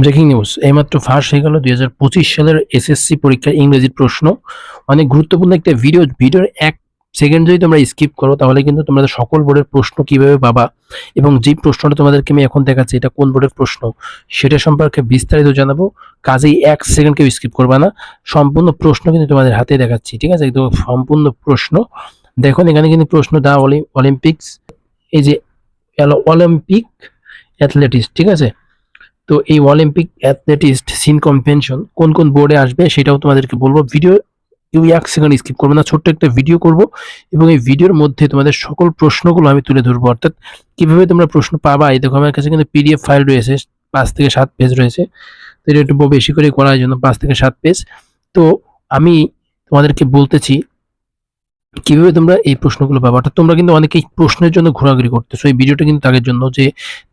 Breaking news এইমাত্র ফাঁস হয়ে গেল দুই হাজার পঁচিশ সালের এসএসসি পরীক্ষার ইংরেজির প্রশ্ন। অনেক গুরুত্বপূর্ণ একটা ভিডিও ভিডিওর এক সেকেন্ড যদি তোমরা স্কিপ করো, তাহলে কিন্তু তোমাদের সকল বোর্ডের প্রশ্ন কীভাবে পাবা এবং যে প্রশ্নটা তোমাদেরকে আমি এখন দেখাচ্ছি, এটা কোন বোর্ডের প্রশ্ন? সেটা সম্পর্কে বিস্তারিত জানাব। কাজেই এক সেকেন্ড কেউ স্কিপ করবা না। সম্পূর্ণ প্রশ্ন কিন্তু তোমাদের হাতে দেখাচ্ছি, ঠিক আছে? একদম সম্পূর্ণ প্রশ্ন। দেখুন, এখানে কিন্তু প্রশ্ন দা অলিম্পিক্স এই যে অলিম্পিক অ্যাথলেটিক্স ঠিক আছে? তো এই অলিম্পিক অ্যাথলেটিস্ট সিন কনভেনশন কোন কোন বোর্ডে আসবে সেটাও তোমাদেরকে বলব। ভিডিও কেউ এক সেকেন্ড স্কিপ করবে না, ছোট্ট একটা ভিডিও করব এবং এই ভিডিওর মধ্যে তোমাদের সকল প্রশ্নগুলো আমি তুলে ধরবো। অর্থাৎ কীভাবে তোমরা প্রশ্ন পাবা, এই দেখো আমার কাছে কিন্তু পিডিএফ ফাইল রয়েছে, পাঁচ থেকে সাত পেজ রয়েছে। তো এটা একটু বেশি করে করার জন্য পাঁচ থেকে সাত পেজ তো আমি তোমাদেরকে বলতেছি কীভাবে তোমরা এই প্রশ্নগুলো পাবা। অর্থাৎ তোমরা কিন্তু অনেকেই প্রশ্নের জন্য ঘোরাঘুরি করতেছো, এই ভিডিওটা কিন্তু তাদের জন্য যে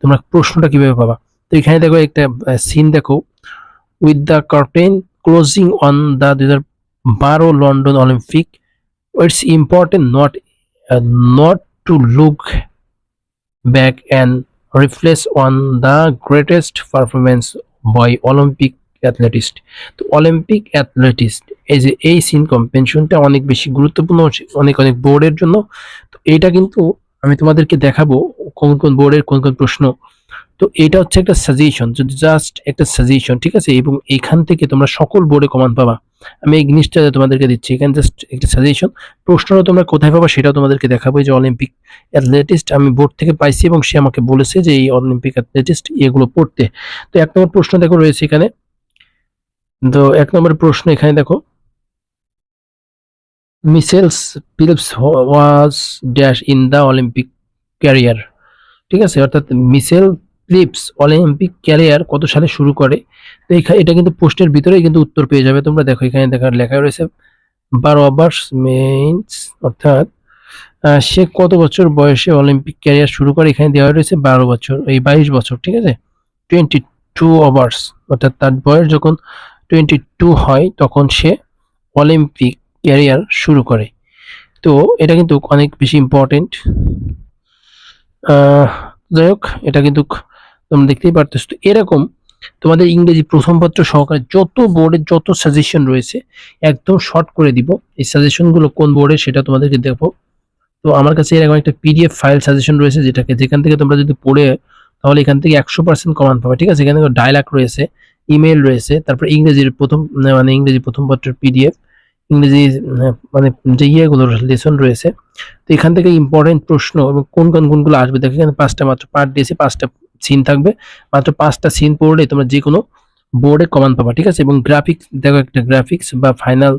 তোমরা প্রশ্নটা কীভাবে পাবা। তো এখানে দেখো একটা সিন দেখো। With the curtain closing on the দুই হাজার বারো London Olympic. It's important not not to look back and reflect on the greatest performance by Olympic athletes তো অলিম্পিক অ্যাথলেটিস্ট এই যে, এই সিন কম্পেনশনটা অনেক বেশি গুরুত্বপূর্ণ, অনেক অনেক বোর্ডের জন্য। তো এটা কিন্তু আমি তোমাদেরকে দেখাবো কোন কোন বোর্ডের কোন কোন প্রশ্ন। তো এটা হচ্ছে একটা সাজেশন জাস্ট একটা সাজেশন ঠিক আছে? এবং এখান থেকে তোমরা সকল বোর্ডে কমান পাবা। আমি এই জিনিসটা তোমাদেরকে দিচ্ছি, এখানে জাস্ট একটা সাজেশন প্রশ্নটা তোমরা কোথায় পাবা সেটাও তোমাদেরকে দেখাবো যে অলিম্পিক অ্যাথলেটিস্ট আমি বোর্ড থেকে পাইছি এবং সে আমাকে বলেছে যে এই অলিম্পিক অ্যাথলেটিস্ট এগুলো পড়তে। তো এক নম্বর প্রশ্ন দেখো রয়েছে এখানে। তো এক নম্বর প্রশ্ন এখানে দেখো। Michael Phelps was dash in the Olympic career ঠিক আছে? অর্থাৎ মিসেল ফিলিপস অলিম্পিক ক্যারিয়ার কত সালে শুরু করে? তো এটা কিন্তু পোস্টের ভিতরেই কিন্তু উত্তর পেয়ে যাবে তোমরা। দেখো, এখানে দেখার লেখা রয়েছে, বারো আবার্স মিনস অর্থাৎ সে কত বছর বয়সে অলিম্পিক ক্যারিয়ার শুরু করে? এখানে দেওয়া রয়েছে বারো বছর, এই বাইশ বছর, ঠিক আছে? টোয়েন্টি টু আওয়ার্স অর্থাৎ তার বয়স যখন টোয়েন্টি টু হয়, তখন সে অলিম্পিক ক্যারিয়ার শুরু করে। তো এটা কিন্তু অনেক বেশি ইম্পর্টেন্ট যাই হোক, এটা কিন্তু তোমরা দেখতেই পারতেছ। তো এরকম তোমাদের ইংরেজি প্রথম পত্র সহকারে যত বোর্ডের যত সাজেশন রয়েছে, একদম শর্ট করে দিব। এই সাজেশনগুলো কোন বোর্ডে সেটা তোমাদেরকে দেখো তো আমার কাছে এরকম একটা পিডিএফ ফাইল সাজেশন রয়েছে, যেটাকে যেখান থেকে তোমরা যদি পড়ে, তাহলে এখান থেকে একশো পার্সেন্ট কমান পাবে, ঠিক আছে? এখানে ডায়লগ রয়েছে ইমেল রয়েছে, তারপর ইংরেজির প্রথম মানে ইংরেজি প্রথম পত্রের পিডিএফ ইংরেজি মানে যে ইয়েগুলোর লেসন রয়েছে। তো এখান থেকে ইম্পর্টেন্ট প্রশ্ন এবং কোন কোন কোনগুলো আসবে, দেখো এখানে পাঁচটা মাত্র পার দিয়েছে, পাঁচটা সিন থাকবে। মাত্র পাঁচটা সিন পড়লে তোমরা যে কোনো বোর্ডে কমান পাবা, ঠিক আছে? এবং গ্রাফিক্স দেখো একটা গ্রাফিক্স বা ফাইনাল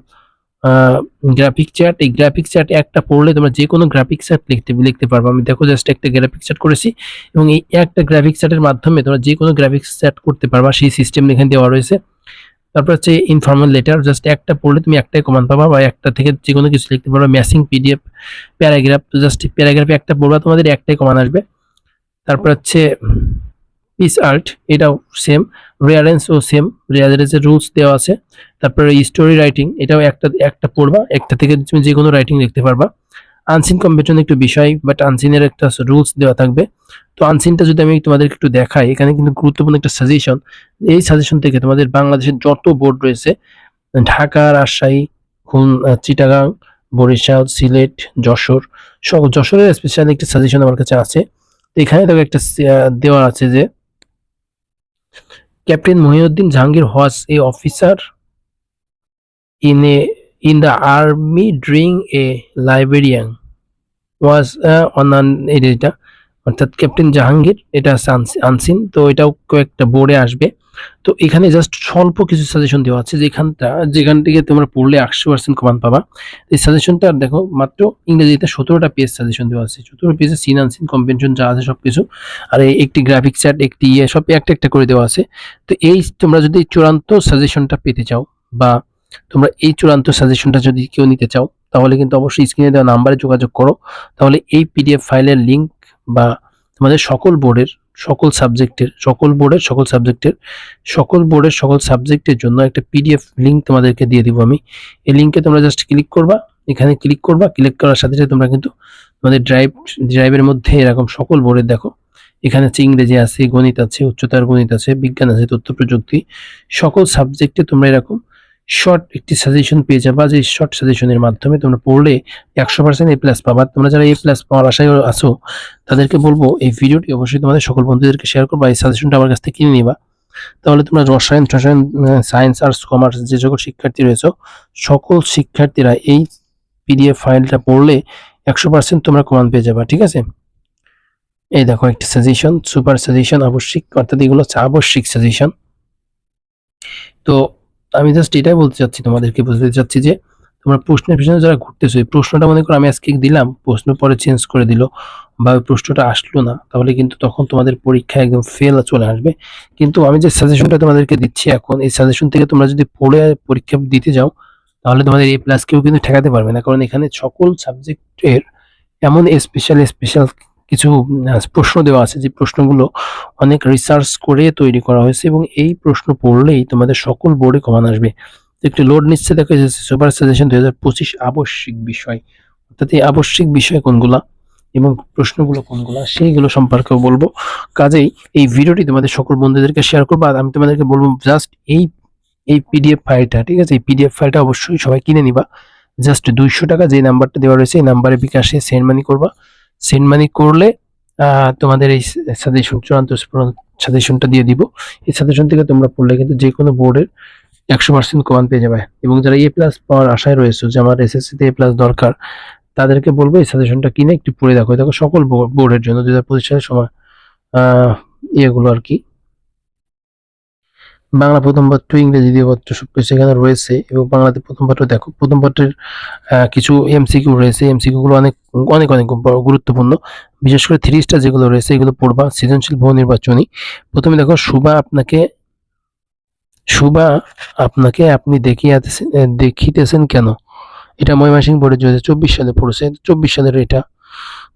গ্রাফিক চ্যাট এই গ্রাফিক চ্যাট একটা পড়লে তোমরা যে কোনো গ্রাফিক চ্যাট লিখতে লিখতে পারবে। আমি দেখো জাস্ট একটা গ্রাফিক চ্যাট করেছি এবং এই একটা গ্রাফিক চ্যাটের মাধ্যমে তোমরা যে কোনো গ্রাফিক্স চ্যাট করতে পারবা। সেই সিস্টেম এখানে দেওয়া রয়েছে। তারপর হচ্ছে ইনফর্মাল লেটার জাস্ট একটা পড়লে তুমি একটাই কমান পাবা বা একটা থেকে যে কোনো কিছু লিখতে পারবা। ম্যাসিং পিডিএফ প্যারাগ্রাফ জাস্ট প্যারাগ্রাফে একটা পড়বা, তোমাদের একটাই কমান আসবে। তারপর হচ্ছে পিস আর্ট এটাও সেম রেয়ারেন্স ও সেম রেয়ারেন্সের রুলস দেওয়া আছে। তারপরে স্টোরি রাইটিং এটাও একটা একটা পড়বা, একটা থেকে তুমি যে কোনো রাইটিং লিখতে পারবা। আনসিন কম্পিটিশন একটু বিষয় বাট আনসিনের একটা রুলস দেওয়া থাকবে। তো আনসিনটা যদি আমি তোমাদেরকে একটু দেখাই, এখানে কিন্তু গুরুত্বপূর্ণ একটা সাজেশন এই সাজেশন থেকে তোমাদের বাংলাদেশের যত বোর্ড রয়েছে, ঢাকা, রাজশাহী খুন চিটাগাং, বরিশাল, সিলেট, যশোর, সব যশোরের স্পেশাল একটা সাজেশন আমার কাছে আছে। এখানে দেখো একটা দেওয়া আছে যে, captain Mohiuddin Jahangir was a officer in a, in the army during a librarian was on এটা, অর্থাৎ ক্যাপ্টেন জাহাঙ্গীর, এটা আনসিন, তো এটাও কয়েকটা বোর্ডে আসবে। তো এখানে জাস্ট স্বল্প কিছু সাজেশন দেওয়া আছে, যেখানটা, যেখান থেকে তোমরা পড়লে একশো পার্সেন্ট কমান পাবা। এই সাজেশনটা দেখো, মাত্র ইংরেজিতে সতেরোটা পেজ সাজেশন দেওয়া আছে। সতেরো পেজে সিন আনসিন কম্পেনশন যা আছে সব কিছু আর একটি গ্রাফিক চ্যাট একটি ইয়ে সব একটা একটা করে দেওয়া আছে। তো এই তোমরা যদি চূড়ান্ত সাজেশনটা পেতে চাও, বা তোমরা এই চূড়ান্ত সাজেশনটা যদি কেউ নিতে চাও, তাহলে কিন্তু অবশ্যই স্ক্রিনে দেওয়া নাম্বারে যোগাযোগ করো। তাহলে এই পিডিএফ ফাইলের লিংক বা তোমাদের সকল বোর্ডের সকল সাবজেক্টের, সকল বোর্ডের, সকল সাবজেক্টের, সকল বোর্ডের, সকল সাবজেক্টের জন্য একটা পিডিএফ লিঙ্ক তোমাদেরকে দিয়ে দিব আমি। এই লিংকে তোমরা জাস্ট ক্লিক করবা, এখানে ক্লিক করবা ক্লিক করার সাথে সাথে তোমরা কিন্তু তোমাদের ড্রাইভ ড্রাইভের মধ্যে এরকম সকল বোর্ডের দেখো। এখানে হচ্ছে ইংরেজি আছে, গণিত আছে, উচ্চতার গণিত আছে, বিজ্ঞান আছে, তথ্য প্রযুক্তি, সকল সাবজেক্টে তোমরা এরকম শর্ট একটি সাজেশন পেয়ে যাবা যে শর্ট সাজেশনের মাধ্যমে তোমরা পড়লে একশো পার্সেন্ট এ প্লাস পাবা। তোমরা যারা এ প্লাস পাওয়ার আশায় আছো, তাদেরকে বলব এই ভিডিওটি অবশ্যই তোমাদের সকল বন্ধুদেরকে শেয়ার করবা, এই সাজেশনটা আমার কাছ থেকে কিনে নিবা। তাহলে তোমরা রসায়ন টসায়ন সায়েন্স আর্টস কমার্স যে সকল শিক্ষার্থী রয়েছে, সকল শিক্ষার্থীরা এই পিডিএফ ফাইলটা পড়লে একশো পার্সেন্ট তোমরা কমান পেয়ে যাবা, ঠিক আছে? এই দেখো একটি সাজেশন সুপার সাজেশন আবশ্যিক, অর্থাৎ এগুলো হচ্ছে আবশ্যিক সাজেশন তো আমি জাস্ট এটাই বলতে চাচ্ছি তোমাদেরকে, বুঝতে চাচ্ছি যে তোমরা প্রশ্নের পিছনে যারা ঘুরতেছো, এই প্রশ্নটা মনে করো আমি আজকে দিলাম, প্রশ্ন পরে চেঞ্জ করে দিল বা ওই প্রশ্নটা আসলো না, তাহলে কিন্তু তখন তোমাদের পরীক্ষা একদম ফেল চলে আসবে। কিন্তু আমি যে সাজেশনটা তোমাদেরকে দিচ্ছি এখন, এই সাজেশন থেকে তোমরা যদি পড়ে পরীক্ষা দিতে যাও, তাহলে তোমাদের এ প্লাস কেউ কিন্তু ঠেকাতে পারবে না। কারণ এখানে সকল সাবজেক্টের এমন স্পেশাল স্পেশাল কিছু প্রশ্ন দেওয়া আছে যে প্রশ্নগুলো অনেক রিসার্চ করে তৈরি করা হয়েছে এবং এই প্রশ্ন পড়লেই তোমাদের সকল বোর্ডে কমান আসবে। একটি লোড নিচ্ছে দেখো সুপার সাজেশন দুই হাজার পঁচিশ আবশ্যিক বিষয়। অর্থাৎ এই আবশ্যিক বিষয় কোনগুলা এবং প্রশ্নগুলো কোনগুলা সেইগুলো সম্পর্কেও বলব। কাজেই এই ভিডিওটি তোমাদের সকল বন্ধুদেরকে শেয়ার করব। আর আমি তোমাদেরকে বলব জাস্ট এই এই পিডিএফ ফাইলটা ঠিক আছে? এই পিডিএফ ফাইলটা অবশ্যই সবাই কিনে নিবা। জাস্ট দুইশো টাকা যে নাম্বারটা দেওয়া রয়েছে, এই নাম্বারে বিকাশে সেন্ড মানি করবা। সেন্ড মানি করলে তোমাদের এই সাজেশন চূড়ান্ত সাজেশনটা দিয়ে দিব। এই সাজেশন থেকে তোমরা পড়লে কিন্তু যে কোনো বোর্ডের একশো পার্সেন্ট কমান পেয়ে যাবে। এবং যারা এ প্লাস পাওয়ার আশায় রয়েছে, যে আমার এসএসসি তে এ প্লাস দরকার, তাদেরকে বলব এই সাজেশনটা কিনে একটু পড়ে দেখো। দেখো, সকল বোর্ডের জন্য দু হাজার পঁচিশ সালের সময় ইয়েগুলো আর কি। বাংলা প্রথম পত্র ইংরেজি দ্বিতীয় পত্র সবকিছু এখানে রয়েছে এবং বাংলাতে প্রথম পত্র দেখো। প্রথম পত্রের কিছু এমসিকিউ রয়েছে। এমসিকিউ গুলো অনেক অনেক অনেক গুরুত্বপূর্ণ। বিশেষ করে থ্রি স্টার যেগুলো রয়েছে, এগুলো পড়বা। সৃজনশীল বহু নির্বাচনী। প্রথমে দেখো শুভা আপনাকে শুভা আপনাকে আপনি দেখিয়ে দেখিতেছেন কেন? এটা ময়মনসিংহ বোর্ডে চব্বিশ সালে পড়েছে। চব্বিশ সালের এটা।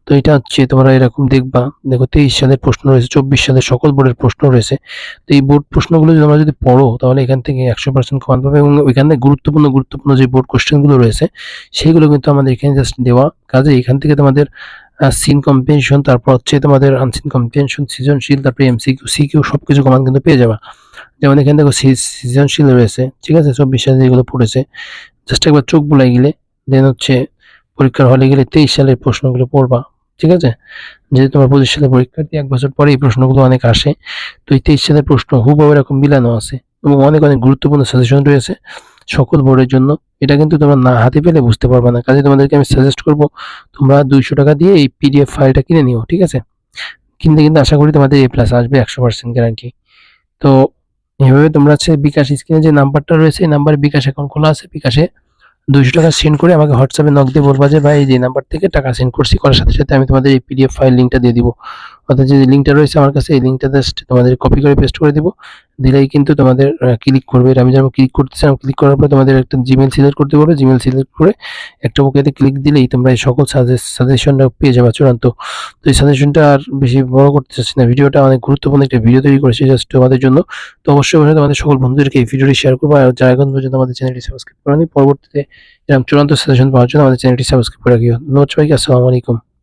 তো এটা হচ্ছে তোমরা এরকম দেখবা। দেখো তেইশ সালের প্রশ্ন রয়েছে, চব্বিশ সালের সকল বোর্ডের প্রশ্ন রয়েছে। তো এই বোর্ড প্রশ্নগুলো যদি তোমরা যদি পড়ো, তাহলে এখান থেকে একশো পার্সেন্ট কমান পাবে এবং ওইখানে গুরুত্বপূর্ণ গুরুত্বপূর্ণ যে বোর্ড কোশ্চেনগুলো রয়েছে, সেগুলো কিন্তু আমাদের এখানে জাস্ট দেওয়া কাজে। এখান থেকে তোমাদের সিন কম্পেনশন তারপর হচ্ছে তোমাদের আনসিন কম্পেনশন সৃজনশীল, তারপরে এমসিকিউ সিকিউ সব কিছু কমান কিন্তু পেয়ে যাবা। যেমন এখানে দেখো সৃজনশীল রয়েছে, ঠিক আছে? চব্বিশ সালে যেগুলো পড়েছে জাস্ট একবার চোখ বুলাই গেলে দেন হচ্ছে পরীক্ষার হলে গেলে তেইশ সালের প্রশ্নগুলো পড়বা। ঠিক আছে? যেহেতু তোমার পঁচিশ সালের পরীক্ষার্থী, এক বছর পরে এই প্রশ্নগুলো অনেক আসে। তো এই তেইশ সালের প্রশ্ন হুবহু এরকম মিলানো আছে এবং অনেক অনেক গুরুত্বপূর্ণ সাজেশন রয়েছে সকল বোর্ডের জন্য। এটা কিন্তু তোমরা না হাতে পেলে বুঝতে পারবে না। কাজে তোমাদেরকে আমি সাজেস্ট করব, তোমরা দুইশো টাকা দিয়ে এই পিডিএফ ফাইলটা কিনে নিও, ঠিক আছে? কিনতে, কিন্তু আশা করি তোমাদের এ প্লাস আসবে একশো পার্সেন্ট গ্যারান্টি তো এভাবে তোমরা হচ্ছে বিকাশ স্ক্রিনে যে নাম্বারটা রয়েছে, এই নাম্বারে বিকাশ অ্যাকাউন্ট খোলা আছে। বিকাশে দুইশো টাকা সেন্ড করে আমাকে হোয়াটসঅ্যাপে নক দিয়ে বলবা যে, ভাই, এই যে নাম্বার থেকে টাকা সেন্ড করছি, করার সাথে সাথে আমি তোমাদের এই পিডিএফ ফাইল লিঙ্কটা দিয়ে দিব। অর্থাৎ যে লিঙ্কটা রয়েছে আমার কাছে, এই লিঙ্কটা জাস্ট তোমাদের কপি করে পেস্ট করে দিব। দিলেই কিন্তু তোমাদের ক্লিক করবে। আমি যেমন ক্লিক করতেছি আমি ক্লিক করার পর তোমাদের একটা জিমেল সিলেক্ট করতে পারবে। জিমেল সিলেক্ট করে একটা ওকেতে ক্লিক দিলেই তোমরা এই সকল সাজেশনটা পেয়ে যাবে চূড়ান্ত। তো এই সাজেশনটা আর বেশি বড় করতে চাচ্ছি না। ভিডিওটা অনেক গুরুত্বপূর্ণ একটা ভিডিও তৈরি করেছি জাস্ট তোমাদের জন্য। তো অবশ্যই অবশ্যই তোমাদের সকল বন্ধুদেরকে এই ভিডিওটি শেয়ার করব। আর যারা এখন পর্যন্ত আমাদের চ্যানেলটি সাবস্ক্রাইব করেনি, পরবর্তীতে এরকম চূড়ান্ত সাজেশন পাওয়ার জন্য আমাদের চ্যানেলটি সাবস্ক্রাইব করে রাখিও। ধন্যবাদ সবাইকে, আসসালামু আলাইকুম।